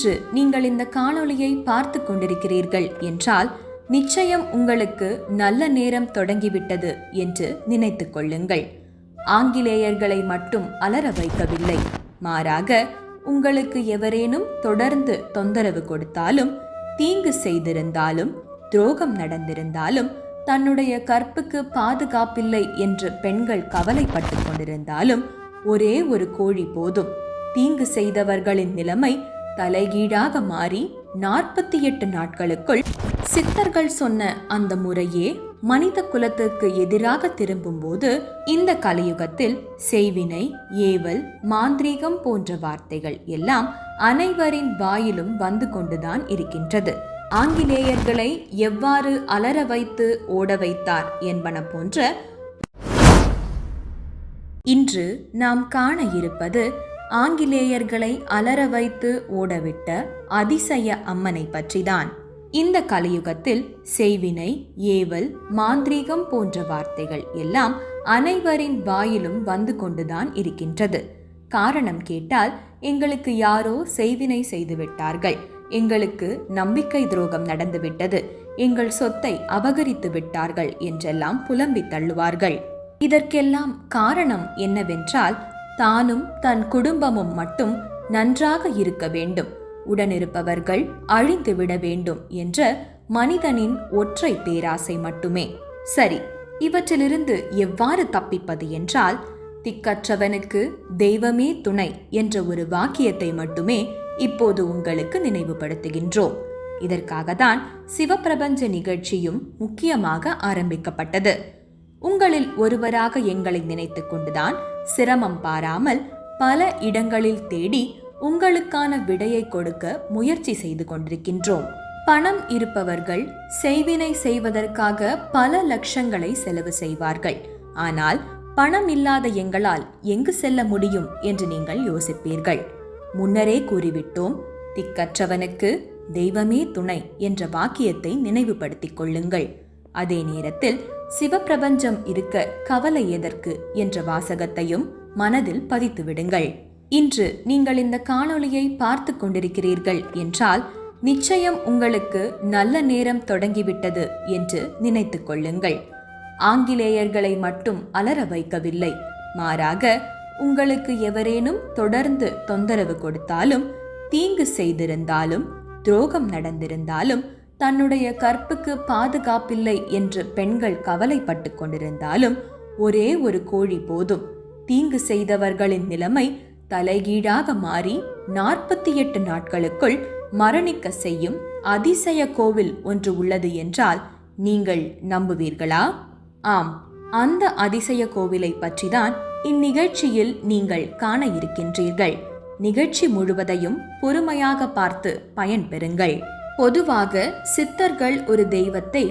இன்று நீங்கள் இந்த காணொளியை பார்த்து கொண்டிருக்கிறீர்கள் என்றால் நிச்சயம் உங்களுக்கு நல்ல நேரம் தொடங்கிவிட்டது என்று நினைத்துக் கொள்ளுங்கள். ஆங்கிலேயர்களை மட்டும் அலற வைக்கவில்லை. மாறாக உங்களுக்கு எவரேனும் தொடர்ந்து தொந்தரவு கொடுத்தாலும் தீங்கு செய்திருந்தாலும் துரோகம் நடந்திருந்தாலும் தன்னுடைய கற்புக்கு பாதுகாப்பில்லை என்று பெண்கள் கவலைப்பட்டு கொண்டிருந்தாலும் ஒரே ஒரு கோழி போதும். தீங்கு செய்தவர்களின் நிலைமை தலைகீழாக மாறி நாற்பத்தி எட்டு நாட்களுக்குள் சித்தர்கள் சொன்ன அந்த முறையே மனித குலத்துக்கு எதிராக திரும்பும்போது இந்த கலியுகத்தில் செய்வினை ஏவல் மாந்திரீகம் போன்ற வார்த்தைகள் எல்லாம் அனைவரின் வாயிலும் வந்து கொண்டுதான் இருக்கின்றது. ஆங்கிலேயர்களை எவ்வாறு அலற வைத்து ஓட வைத்தார் என்பன போன்ற இன்று நாம் காண இருப்பது ஆங்கிலேயர்களை அலற வைத்து ஓடவிட்ட அதிசய அம்மனை பற்றிதான். இந்த கலியுகத்தில் செய்வினை ஏவல் மாந்திரீகம் போன்ற வார்த்தைகள் எல்லாம் அனைவரின் வாயிலும் வந்து கொண்டுதான் இருக்கின்றது. காரணம் கேட்டால் எங்களுக்கு யாரோ செய்வினை செய்துவிட்டார்கள் எங்களுக்கு நம்பிக்கை துரோகம் நடந்துவிட்டது எங்கள் சொத்தை அபகரித்து விட்டார்கள் என்றெல்லாம் புலம்பி தள்ளுவார்கள். இதற்கெல்லாம் காரணம் என்னவென்றால் தானும் தன் குடும்பமும் மட்டும் நன்றாக இருக்க வேண்டும். உடனிருப்பவர்கள் அழிந்துவிட வேண்டும் என்ற மனிதனின் ஒற்றை பேராசை மட்டுமே. சரி இவற்றிலிருந்து எவ்வாறு தப்பிப்பது என்றால் திக்கற்றவனுக்கு தெய்வமே துணை என்ற ஒரு வாக்கியத்தை மட்டுமே இப்போது உங்களுக்கு நினைவுபடுத்துகின்றோம். இதற்காக தான் சிவப்பிரபஞ்ச நிகழ்ச்சியும் முக்கியமாக ஆரம்பிக்கப்பட்டது. உங்களில் ஒருவராக எங்களை நினைத்து கொண்டுதான் சிரமம் பாராமல் பல இடங்களில் தேடி உங்களுக்கான விடையை கொடுக்க முயற்சி செய்து கொண்டிருக்கின்றோம். பணம் இருப்பவர்கள் செய்வினை செய்வதற்காக பல லட்சங்களை செலவு செய்வார்கள். ஆனால் பணம் இல்லாத எங்களால் எங்கு செல்ல முடியும் என்று நீங்கள் யோசிப்பீர்கள். முன்னரே கூறிவிட்டோம் திக்கற்றவனுக்கு தெய்வமே துணை என்ற வாக்கியத்தை நினைவுபடுத்திக் கொள்ளுங்கள். அதே நேரத்தில் சிவப்பிரபஞ்சம் இருக்க கவலை எதற்கு என்ற வாசகத்தையும் மனதில் பதித்து விடுங்கள் இன்று நீங்கள் இந்த காணொளியை பார்த்து கொண்டிருக்கிறீர்கள் என்றால் நிச்சயம் உங்களுக்கு நல்ல நேரம் தொடங்கிவிட்டது என்று நினைத்துக் கொள்ளுங்கள். ஆங்கிலேயர்களை மட்டும் அலற வைக்கவில்லை. மாறாக உங்களுக்கு எவரேனும் தொடர்ந்து தொந்தரவு கொடுத்தாலும் தீங்கு செய்திருந்தாலும் துரோகம் நடந்திருந்தாலும் தன்னுடைய கற்புக்கு பாதுகாப்பில்லை என்று பெண்கள் கவலைப்பட்டு கொண்டிருந்தாலும் ஒரே ஒரு கோழி போதும். தீங்கு செய்தவர்களின் நிலைமை தலைகீழாக மாறி நாற்பத்தி எட்டு நாட்களுக்குள் மரணிக்க செய்யும் அதிசய கோவில் ஒன்று உள்ளது என்றால் நீங்கள் நம்புவீர்களா? ஆம். அந்த அதிசய கோவிலை பற்றிதான் இந்நிகழ்ச்சியில் நீங்கள் காண இருக்கின்றீர்கள். நிகழ்ச்சி முழுவதையும் பொறுமையாக பார்த்து பயன்பெறுங்கள். பொதுவாக சித்தர்கள் ஒரு தெய்வத்தை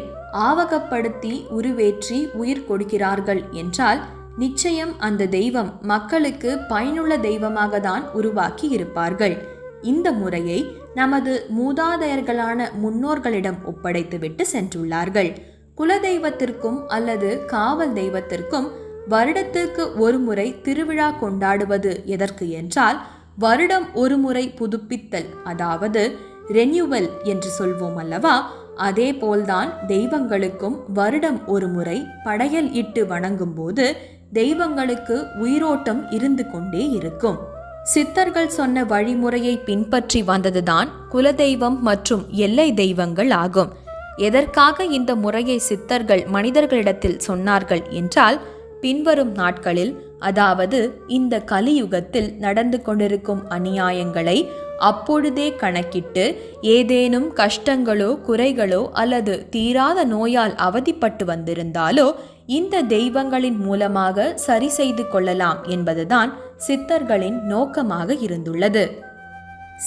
ஆவகப்படுத்தி உருவேற்றி உயிர் கொடுக்கிறார்கள் என்றால் நிச்சயம் அந்த தெய்வம் மக்களுக்கு பயனுள்ள தெய்வமாக தான் உருவாக்கி இருப்பார்கள். இந்த முறையை நமது மூதாதையர்களான முன்னோர்களிடம் ஒப்படைத்துவிட்டு சென்றுள்ளார்கள். குலதெய்வத்திற்கும் அல்லது காவல் தெய்வத்திற்கும் வருடத்திற்கு ஒரு முறை திருவிழா கொண்டாடுவது எதற்கு என்றால் வருடம் ஒரு முறை புதுப்பித்தல் அதாவது ரெனியூவல் என்று சொல்வோம் அல்லவா? அதே போல்தான் தெய்வங்களுக்கும் வருடம் ஒரு முறை படையல் இட்டு வணங்கும் போது தெய்வங்களுக்கு உயிரோட்டம் இருந்து கொண்டே இருக்கும். சித்தர்கள் சொன்ன வழிமுறையை பின்பற்றி வந்ததுதான் குலதெய்வம் மற்றும் எல்லை தெய்வங்கள் ஆகும். எதற்காக இந்த முறையை சித்தர்கள் மனிதர்களிடத்தில் சொன்னார்கள் என்றால் பின்வரும் நாட்களில் அதாவது இந்த கலியுகத்தில் நடந்து கொண்டிருக்கும் அநியாயங்களை அப்பொழுதே கணக்கிட்டு ஏதேனும் கஷ்டங்களோ குறைகளோ அல்லது தீராத நோயால் அவதிப்பட்டு வந்திருந்தாலோ இந்த தெய்வங்களின் மூலமாக சரி செய்து கொள்ளலாம் என்பதுதான் சித்தர்களின் நோக்கமாக இருந்துள்ளது.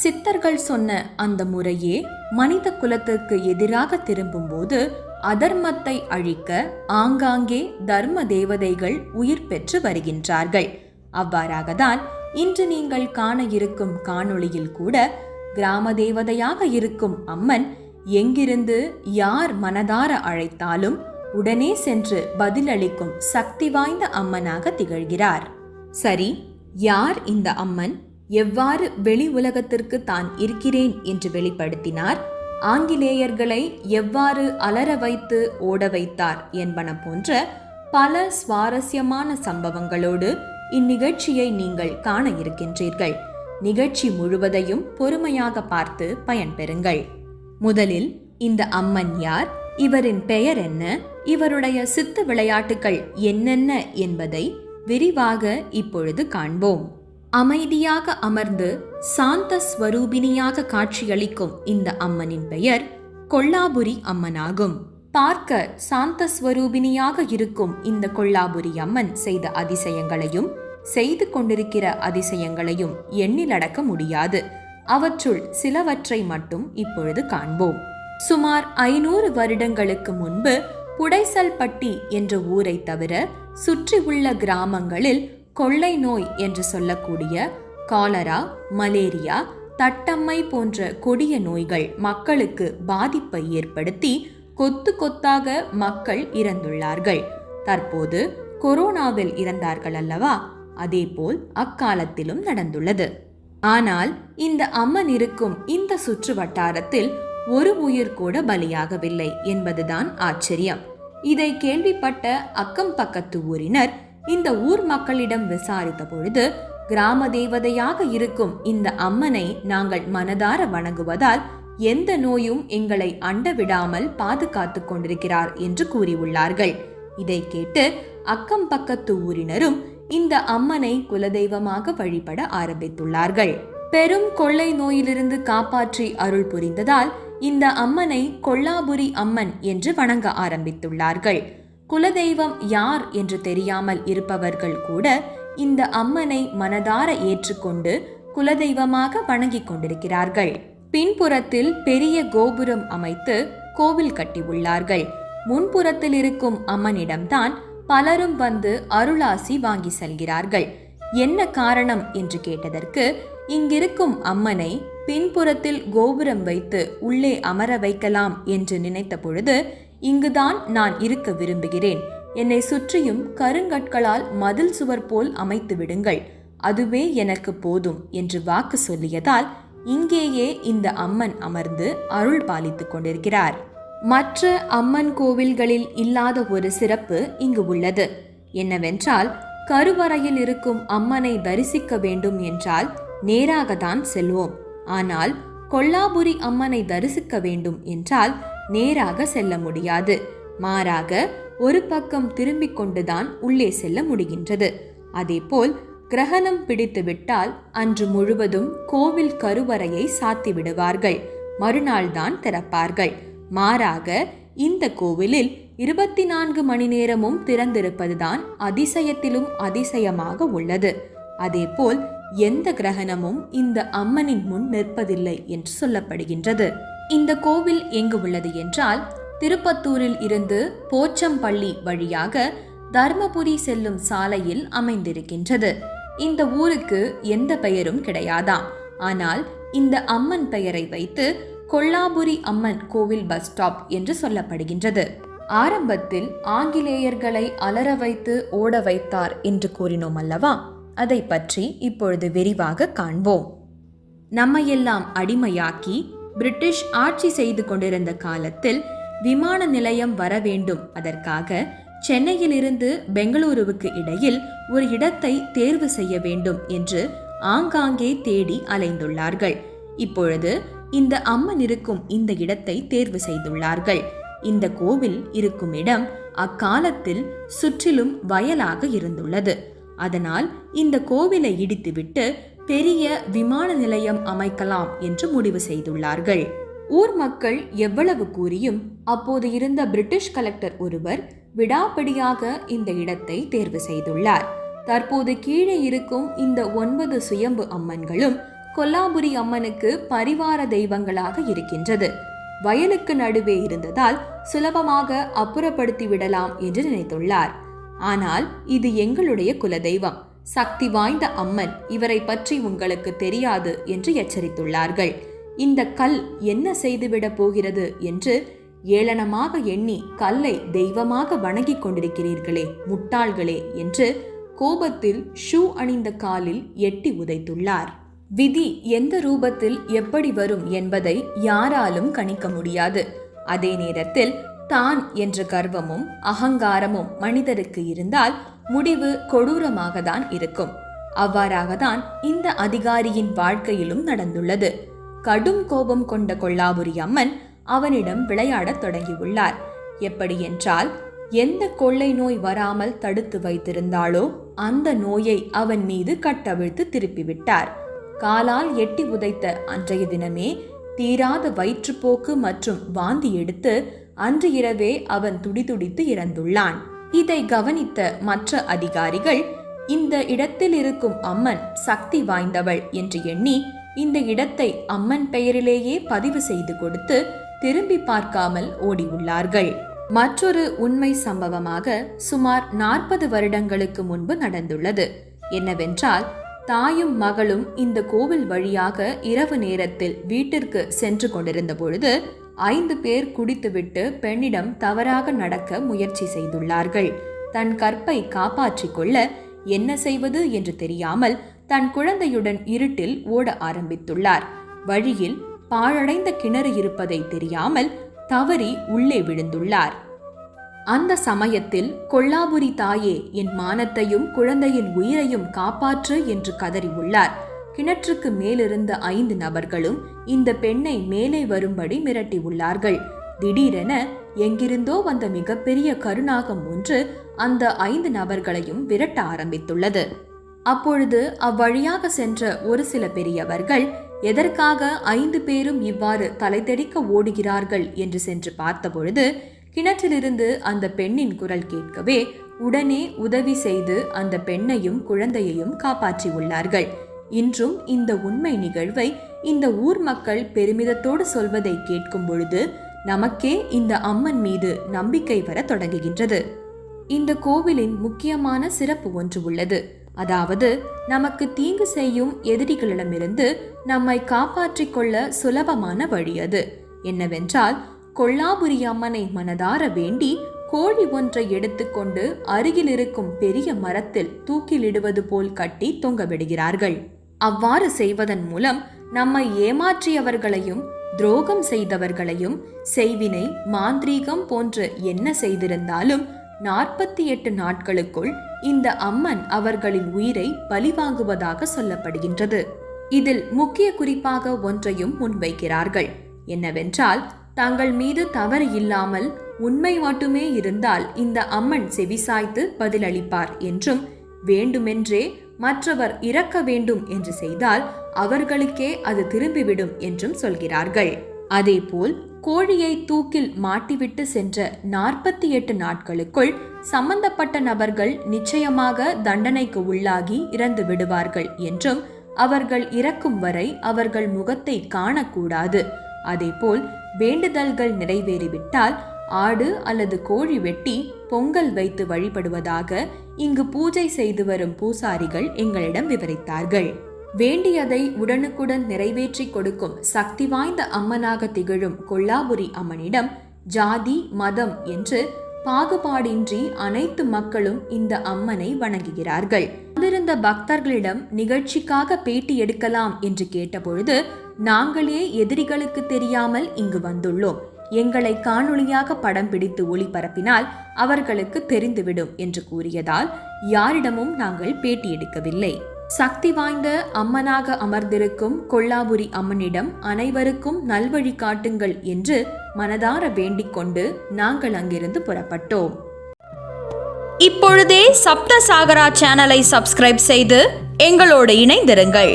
சித்தர்கள் சொன்ன அந்த முறையே மனித குலத்துக்கு எதிராக திரும்பும்போது அதர்மத்தை அழிக்க ஆங்காங்கே தர்ம தேவதைகள் உயிர் பெற்று வருகின்றார்கள். அவ்வாறாகத்தான் இன்று நீங்கள் காண இருக்கும் காணொளியில் கூட கிராம தேவதையாக இருக்கும் அம்மன் எங்கிருந்து யார் மனதார அழைத்தாலும் உடனே சென்று பதிலளிக்கும் சக்தி வாய்ந்த அம்மனாக திகழ்கிறார். சரி யார் இந்த அம்மன்? எவ்வாறு வெளி உலகத்திற்கு தான் இருக்கிறேன் என்று வெளிப்படுத்தினார். ஆங்கிலேயர்களை எவ்வாறு அலற வைத்து ஓட வைத்தார் என்பன போன்ற பல சுவாரஸ்யமான சம்பவங்களோடு இந்நிகழ்ச்சியை நீங்கள் காண இருக்கின்றீர்கள். நிகழ்ச்சி முழுவதையும் பொறுமையாக பார்த்து பயன்பெறுங்கள். முதலில் இந்த அம்மன் யார்? இவரின் பெயர் என்ன? இவருடைய சித்த விளையாட்டுகள் என்னென்ன என்பதை விரிவாக இப்பொழுது காண்போம். அமைதியாக அமர்ந்து சாந்த ஸ்வரூபினியாக காட்சியளிக்கும் இந்த அம்மனின் பெயர் கொல்லாபுரி அம்மனாகும். பார்க்க சாந்த ஸ்வரூபினியாக இருக்கும் இந்த கொல்லாபுரி அம்மன் செய்த அதிசயங்களையும் செய்து கொண்டிருக்கிற அதிசயங்களையும் எண்ணிலடக்க முடியாது. அவற்றுள் சிலவற்றை மட்டும் இப்பொழுது காண்போம். சுமார் ஐநூறு வருடங்களுக்கு முன்பு புடைசல்பட்டி என்ற ஊரை தவிர சுற்றியுள்ள கிராமங்களில் கொள்ளை நோய் என்று சொல்லக்கூடிய காலரா மலேரியா தட்டம்மை போன்ற கொடிய நோய்கள் மக்களுக்கு பாதிப்பை ஏற்படுத்தி கொத்து கொத்தாக மக்கள் இறந்துள்ளார்கள். தற்போது கொரோனாவில் இறந்தார்கள் அல்லவா? அதேபோல் அக்காலத்திலும் நடந்துள்ளது. ஆனால் இந்த அம்மன் இருக்கும் இந்த சுற்று வட்டாரத்தில் ஒரு உயிர் கூட பலியாகவில்லை என்பதுதான் ஆச்சரியம். இதை கேள்விப்பட்ட அக்கம் பக்கத்து ஊரினர் இந்த ஊர் மக்களிடம் விசாரித்த பொழுது கிராம தேவதையாக இருக்கும் இந்த அம்மனை நாங்கள் மனதார வணங்குவதால் எந்த நோயும் எங்களை அண்ட விடாமல் பாதுகாத்து கொண்டிருக்கிறார் என்று கூறியுள்ளார்கள். இதை கேட்டு அக்கம் பக்கத்து ஊரினரும் இந்த அம்மனை குலதெய்வமாக வழிபட ஆரம்பித்துள்ளார்கள். பெரும் கொள்ளை நோயிலிருந்து காப்பாற்றி அருள் புரிந்ததால் இந்த அம்மனை கொல்லாபுரி அம்மன் என்று வணங்க ஆரம்பித்துள்ளார்கள். குலதெய்வம் யார் என்று தெரியாமல் இருப்பவர்கள் கூட இந்த அம்மனை மனதார ஏற்றுக்கொண்டு குலதெய்வமாக வணங்கிக் கொண்டிருக்கிறார்கள். பின்புறத்தில் பெரிய கோபுரம் அமைத்து கோவில் கட்டியுள்ளார்கள். முன்புறத்தில் இருக்கும் அம்மனிடம்தான் பலரும் வந்து அருளாசி வாங்கி செல்கிறார்கள். என்ன காரணம் என்று கேட்டதற்கு இங்கிருக்கும் அம்மனை பின்புறத்தில் கோபுரம் வைத்து உள்ளே அமர வைக்கலாம் என்று நினைத்த பொழுது இங்குதான் நான் இருக்க விரும்புகிறேன். என்னை சுற்றியும் கருங்கற்களால் மதில் சுவர் போல் அமைத்து விடுங்கள். அதுவே எனக்கு போதும் என்று வாக்கு சொல்லியதால் இங்கேயே இந்த அம்மன் அமர்ந்து அருள் பாலித்துக் கொண்டிருக்கிறார். மற்ற அம்மன் கோவில்களில் இல்லாத ஒரு சிறப்பு இங்கு உள்ளது. என்னவென்றால் கருவறையில் இருக்கும் அம்மனை தரிசிக்க வேண்டும் என்றால் நேராக தான் செல்வோம். ஆனால் கொல்லாபுரி அம்மனை தரிசிக்க வேண்டும் என்றால் நேராக செல்ல முடியாது. மாறாக ஒரு பக்கம் திரும்பிக் கொண்டுதான் உள்ளே செல்ல முடிகின்றது. அதேபோல் கிரகணம் பிடித்துவிட்டால் அன்று முழுவதும் கோவில் கருவறையை சாத்தி விடுவார்கள் மறுநாள் தான் திறப்பார்கள். மாறாக இந்த கோவிலில் இருபத்தி நான்கு மணி நேரமும் திறந்திருப்பதுதான் அதிசயத்திலும் அதிசயமாக உள்ளது. அதேபோல் எந்த கிரகணமும் இந்த அம்மனின் முன் நிற்பதில்லை என்று சொல்லப்படுகின்றது. இந்த கோவில் எங்கு உள்ளது என்றால் திருப்பத்தூரில் இருந்து போச்சம்பள்ளி வழியாக தர்மபுரி செல்லும் சாலையில் அமைந்திருக்கின்றது. இந்த ஊருக்கு எந்த பெயரும் கிடையாதாம். ஆனால் இந்த அம்மன் பெயரை வைத்து கொல்லாபுரி அம்மன் கோவில் பஸ் ஸ்டாப் என்று சொல்லப்படுகின்றது. ஆரம்பத்தில் ஆங்கிலேயர்களை அலற வைத்து ஓட வைத்தார் என்று கூறினோம் அல்லவா? அதை பற்றி இப்பொழுது விரிவாக காண்போம். நம்மையெல்லாம் அடிமையாக்கி பிரிட்டிஷ் ஆட்சி செய்து கொண்டிருந்த காலத்தில் விமான நிலையம் வர வேண்டும். அதற்காக சென்னையிலிருந்து பெங்களூருவுக்கு இடையில் ஒரு இடத்தை தேர்வு செய்ய வேண்டும் என்று ஆங்காங்கே தேடி அலைந்துள்ளார்கள். இப்பொழுது இந்த அம்மன் இருக்கும் இந்த இடத்தை தேர்வு செய்துள்ளார்கள். இந்த கோவில் இருக்கும் இடம் அக்காலத்தில் சுற்றிலும் வயலாக இருந்துள்ளது. அதனால் இந்த கோவிலை இடித்துவிட்டு பெரிய விமான நிலையம் அமைக்கலாம் என்று முடிவு செய்துள்ளார்கள். ஊர் மக்கள் எவ்வளவு கூறியும் அப்போது இருந்த பிரிட்டிஷ் கலெக்டர் ஒருவர் விடாப்படியாக இந்த இடத்தை தேர்வு செய்துள்ளார். தற்போது கீழே இருக்கும் இந்த ஒன்பது சுயம்பு அம்மன்களும் கொல்லாபுரி அம்மனுக்கு பரிவார தெய்வங்களாக இருக்கின்றது. வயலுக்கு நடுவே இருந்ததால் சுலபமாக அப்புறப்படுத்தி விடலாம் என்று நினைத்துள்ளார். ஆனால் இது எங்களுடைய குலதெய்வம். சக்தி வாய்ந்த அம்மன் இவரை பற்றி உங்களுக்கு தெரியாது என்று எச்சரித்துள்ளார்கள். இந்த கல் என்ன செய்துவிடப் போகிறது என்று ஏளனமாக எண்ணி கல்லை தெய்வமாக வணங்கிக் கொண்டிருக்கிறீர்களே முட்டாள்களே என்று கோபத்தில் ஷூ அணிந்த காலில் எட்டி உதைத்துள்ளார். விதி எந்த ரூபத்தில் எப்படி வரும் என்பதை யாராலும் கணிக்க முடியாது. அதே நேரத்தில் தான் என்ற கர்வமும் அகங்காரமும் மனிதருக்கு இருந்தால் முடிவு கொடூரமாக தான் இருக்கும். அவ்வாறாகத்தான் இந்த அதிகாரியின் வாழ்க்கையிலும் நடந்துள்ளது. கடும் கோபம் கொண்ட கொல்லாபுரி அம்மன் அவனிடம் விளையாடத் தொடங்கியுள்ளார். எப்படி என்றால் எந்த கொள்ளை நோய் வராமல் தடுத்து வைத்திருந்தாளோ அந்த நோயை அவன் மீது கட்டவிழ்த்து திருப்பிவிட்டார். காலால் எட்டி உதைத்த அன்றைய தினமே தீராத வயிற்றுப்போக்கு மற்றும் வாந்தி எடுத்து அன்று இரவே அவன் துடிதுடித்து இறந்துள்ளான். இதை கவனித்த மற்ற அதிகாரிகள் இந்த இடத்தில் இருக்கும் அம்மன் சக்தி வாய்ந்தவள் என்று எண்ணி இந்த இடத்தை அம்மன் பெயரிலேயே பதிவு செய்து கொடுத்து திரும்பி பார்க்காமல் ஓடி உள்ளார்கள் மற்றொரு உண்மை சம்பவமாக சுமார் நாற்பது வருடங்களுக்கு முன்பு நடந்துள்ளது. என்னவென்றால் தாயும் மகளும் இந்த கோவில் வழியாக இரவு நேரத்தில் வீட்டிற்கு சென்று கொண்டிருந்த பொழுது ஐந்து பேர் குடித்துவிட்டு பெண்ணிடம் தவறாக நடக்க முயற்சி செய்துள்ளார்கள். தன் கற்பை காப்பாற்றிக் கொள்ள என்ன செய்வது என்று தெரியாமல் தன் குழந்தையுடன் இருட்டில் ஓட ஆரம்பித்துள்ளார். வழியில் பாழடைந்த கிணறு இருப்பதை தெரியாமல் தவறி உள்ளே விழுந்துள்ளார். அந்த சமயத்தில் கொல்லாபுரி தாயே என் மானத்தையும் குழந்தையின் உயிரையும் காப்பாற்று என்று கதறி உள்ளார். கிணற்றுக்கு மேலிருந்த ஐந்து நபர்களும் இந்த பெண்ணை மேலே வரும்படி மிரட்டி உள்ளார்கள். திடீரென எங்கிருந்தோ வந்த மிகப்பெரிய கருணாகம் ஒன்று அந்த ஐந்து நபர்களையும் விரட்ட ஆரம்பித்துள்ளது. அப்பொழுது அவ்வழியாக சென்ற ஒரு சில பெரியவர்கள் எதற்காக ஐந்து பேரும் இவ்வாறு தலைதெடிக்க ஓடுகிறார்கள்? என்று சென்று பார்த்தபொழுது கிணற்றிலிருந்து அந்த பெண்ணின் குரல் கேட்கவே உடனே உதவி செய்து அந்த பெண்ணையும் குழந்தையையும் காப்பாற்றி உள்ளார்கள். இன்றும் இந்த உண்மை நிகழ்வை இந்த ஊர் மக்கள் பெருமிதத்தோடு சொல்வதை கேட்கும் பொழுது நமக்கே இந்த அம்மன் மீது நம்பிக்கை வர தொடங்குகின்றது. இந்த கோவிலின் முக்கியமான சிறப்பு ஒன்று உள்ளது. அதாவது நமக்கு தீங்கு செய்யும் எதிரிகளிடமிருந்து நம்மை காப்பாற்றிக் கொள்ள சுலபமான வழி அது. என்னவென்றால் கொல்லாபுரி அம்மனை மனதார வேண்டி கோழி ஒன்றை எடுத்துக்கொண்டு அருகில் இருக்கும் பெரிய மரத்தில் தூக்கிலிடுவது போல் கட்டி தொங்கவிடுகிறார்கள் அவ்வாறு செய்வதன் மூலம் நம்மை ஏமாற்றியவர்களையும் துரோகம் செய்தவர்களையும் செய்வினை மாந்திரீகம் போன்று என்ன செய்திருந்தாலும் நாற்பத்தி எட்டு நாட்களுக்குள் இந்த அம்மன் அவர்களின் உயிரை பலிவாங்குவதாக சொல்லப்படுகின்றது. இதில் முக்கிய குறிப்பாக ஒன்றையும் முன்வைக்கிறார்கள். என்னவென்றால் தாங்கள் மீது தவறு இல்லாமல் உண்மை மட்டுமே இருந்தால் இந்த அம்மன் செவிசாய்த்து பதிலளிப்பார் என்றும் வேண்டுமென்றே மற்றவர் இறக்க வேண்டும் என்று செய்தால் அவர்களுக்கே அது திரும்பிவிடும் என்றும் சொல்கிறார்கள். அதேபோல் கோழியை தூக்கில் மாட்டிவிட்டு சென்ற நாற்பத்தி எட்டு நாட்களுக்குள் சம்பந்தப்பட்ட நபர்கள் நிச்சயமாக தண்டனைக்கு உள்ளாகி இறந்து விடுவார்கள் என்றும் அவர்கள் இறக்கும் வரை அவர்கள் முகத்தை காணக்கூடாது. அதேபோல் வேண்டுதல்கள் நிறைவேறிவிட்டால் ஆடு அல்லது கோழி வெட்டி பொங்கல் வைத்து வழிபடுவதாக இங்கு பூஜை செய்து வரும் பூசாரிகள் எங்களிடம் விவரித்தார்கள். வேண்டியதை உடனுக்குடன் நிறைவேற்றி கொடுக்கும் சக்தி வாய்ந்த அம்மனாக திகழும் கொல்லாபுரி அம்மனிடம் ஜாதி மதம் என்று பாகுபாடின்றி அனைத்து மக்களும் இந்த அம்மனை வணங்குகிறார்கள். வந்திருந்த பக்தர்களிடம் நிகழ்ச்சிக்காக பேட்டி எடுக்கலாம் என்று கேட்டபொழுது நாங்களே எதிரிகளுக்கு தெரியாமல் இங்கு வந்துள்ளோம். எங்களை காணொளியாக படம் பிடித்து ஒளிபரப்பினால் அவர்களுக்கு தெரிந்துவிடும் என்று கூறியதால் யாரிடமும் நாங்கள் பேட்டி எடுக்கவில்லை. சக்தி வாய்ந்த அம்மனாக அமர்ந்திருக்கும் கொல்லாபுரி அம்மனிடம் அனைவருக்கும் நல்வழி காட்டுங்கள் என்று மனதார வேண்டிக் கொண்டு நாங்கள் அங்கிருந்து புறப்பட்டோம். இப்பொழுதே சப்த சாகரா சேனலை சப்ஸ்கிரைப் செய்து எங்களோடு இணைந்திருங்கள்.